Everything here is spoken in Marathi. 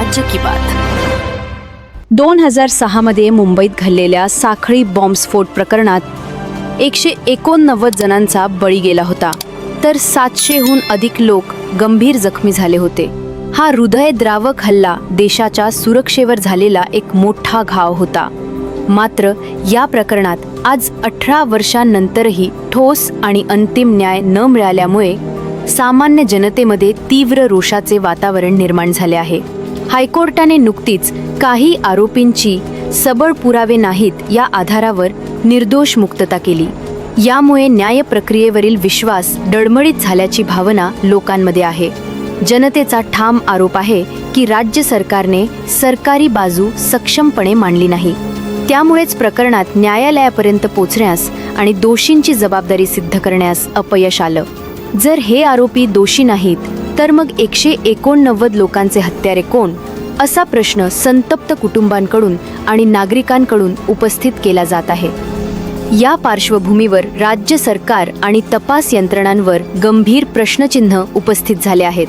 राज्य की बात. दोन हजार सहामध्ये मुंबईत घडलेल्या साखळी बॉम्बस्फोट प्रकरणात एकशे एकोणनव्वद जणांचा बळी गेला होता. तर सातशेहून अधिक लोक गंभीर जखमी झाले होते. हा हृदयद्रावक हल्ला देशाच्या सुरक्षेवर झालेला एक मोठा घाव होता. मात्र या प्रकरणात आज अठरा वर्षांनंतरही ठोस आणि अंतिम न्याय न मिळाल्यामुळे सामान्य जनतेमध्ये तीव्र रोषाचे वातावरण निर्माण झाले आहे. हायकोर्टाने नुकतीच काही आरोपींची सबळ पुरावे नाहीत या आधारावर निर्दोष मुक्तता केली. यामुळे न्याय प्रक्रियेवरील विश्वास डळमळीत झाल्याची भावना लोकांमध्ये आहे. जनतेचा ठाम आरोप आहे की राज्य सरकारने सरकारी बाजू सक्षमपणे मांडली नाही. त्यामुळेच प्रकरणात न्यायालयापर्यंत पोचण्यास आणि दोषींची जबाबदारी सिद्ध करण्यास अपयश आलं. जर हे आरोपी दोषी नाहीत तर मग एकशे एकोणनव्वद लोकांचे हत्यारे कोण? असा प्रश्न संतप्त कुटुंबांकडून आणि नागरिकांकडून उपस्थित केला जात आहे. या पार्श्वभूमीवर राज्य सरकार आणि तपास यंत्रणांवर गंभीर प्रश्नचिन्ह उपस्थित झाले आहेत.